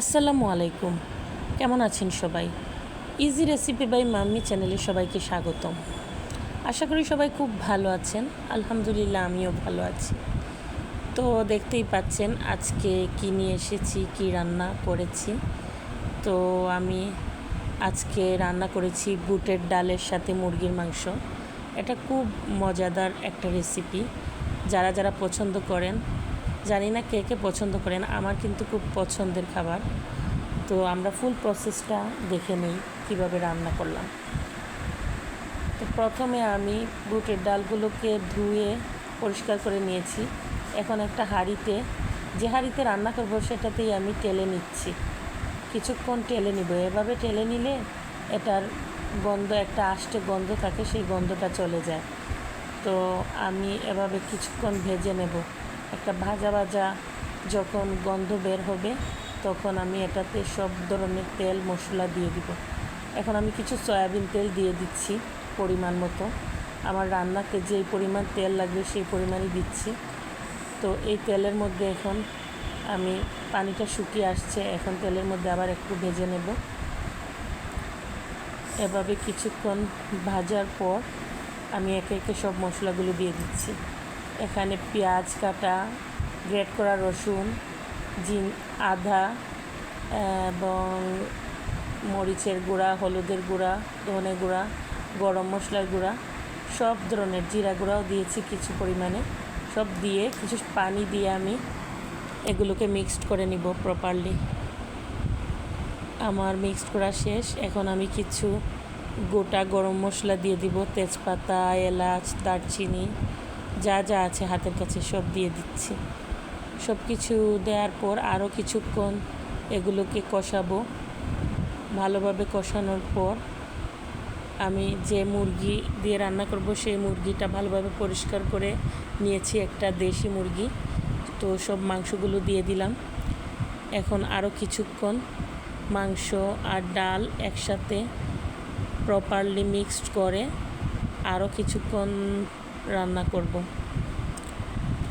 আসসালামু আলাইকুম। কেমন আছেন সবাই? ইজি রেসিপি বাই মাম্মি চ্যানেলে সবাইকে স্বাগতম। আশা করি সবাই খুব ভালো আছেন। আলহামদুলিল্লাহ আমিও ভালো আছি। তো দেখতেই পাচ্ছেন আজকে কি নিয়ে এসেছি, কি রান্না করেছি। তো আমি আজকে রান্না করেছি বুটের ডালের সাথে মুরগির মাংস। এটা খুব মজাদার একটা রেসিপি যারা যারা পছন্দ করেন জানি না কে কে পছন্দ করেন, আমার কিন্তু খুব পছন্দের খাবার। তো আমরা ফুল প্রসেসটা দেখে নিই, কীভাবে রান্না করলাম। তো প্রথমে আমি বুটের ডালগুলোকে ধুয়ে পরিষ্কার করে নিয়েছি। এখন একটা হাঁড়িতে, যে হাঁড়িতে রান্না করব সেটাতেই আমি টেলে নিচ্ছি। কিছুক্ষণ টেলে নিব। এভাবে টেলে নিলে এটার গন্ধ, একটা আষ্টে গন্ধ থাকে, সেই গন্ধটা চলে যায়। তো আমি এভাবে কিছুক্ষণ ভেজে নেব। একটা ভাজা ভাজা যখন গন্ধ বের হবে, তখন আমি এটাতে সব ধরনের তেল, মশলা দিয়ে দিব। এখন আমি কিছু সয়াবিন তেল দিয়ে দিচ্ছি পরিমাণ মতো। আমার রান্নাতে যেই পরিমাণ তেল লাগবে সেই পরিমাণই দিচ্ছি। তো এই তেলের মধ্যে এখন আমি পানিটা শুকিয়ে আসছে, এখন তেলের মধ্যে আবার একটু ভেজে নেব। এভাবে কিছুক্ষণ ভাজার পর আমি একে একে সব মশলাগুলো দিয়ে দিচ্ছি। এখানে পেঁয়াজ কাটা, গ্রেট করা রসুন, জিন, আদা, এবং মরিচের গুঁড়া, হলুদের গুঁড়া, ধনে গুঁড়া, গরম মশলার গুঁড়া, সব ধরনের জিরা গুঁড়াও দিয়েছি কিছু পরিমাণে। সব দিয়ে কিছু পানি দিয়ে আমি এগুলোকে মিক্সড করে নিব প্রপারলি আমার মিক্সড করা শেষ। এখন আমি কিছু গোটা গরম মশলা দিয়ে দিব। তেজপাতা, এলাচ, দারচিনি যা যা আছে হাতের কাছে সব দিয়ে দিচ্ছি। সব কিছু দেওয়ার পর আরও কিছুক্ষণ এগুলোকে কষাবো। ভালোভাবে কষানোর পর আমি যে মুরগি দিয়ে রান্না করব, সেই মুরগিটা ভালোভাবে পরিষ্কার করে নিয়েছি একটা দেশি মুরগি। তো সব মাংসগুলো দিয়ে দিলাম। এখন আরও কিছুক্ষণ মাংস আর ডাল একসাথে প্রপারলি মিক্সড করে আরও কিছুক্ষণ রান্না করব।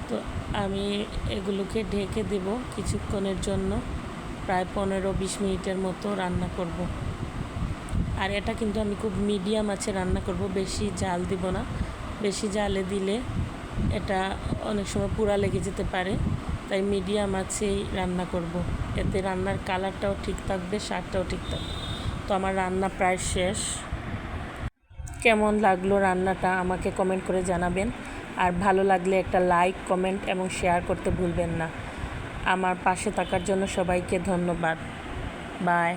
তো আমি এগুলোকে ঢেকে দেব কিছুক্ষণের জন্য, প্রায় পনেরো বিশ মিনিটের মতো রান্না করব। আর এটা কিন্তু আমি খুব মিডিয়াম আছে রান্না করব, বেশি জাল দিব না। বেশি জালে দিলে এটা অনেক সময় পুরা লেগে যেতে পারে, তাই মিডিয়াম আছেই রান্না করব। এতে রান্নার কালারটাও ঠিক থাকবে, স্বাদটাও ঠিক থাকবে। তো আমার রান্না প্রায় শেষ। কেমন লাগল রান্নাটা আমাকে কমেন্ট করে জানাবেন। আর ভালো লাগলে একটা লাইক কমেন্ট এবং শেয়ার করতে ভুলবেন না। আমার পাশে থাকার জন্য সবাইকে ধন্যবাদ। বাই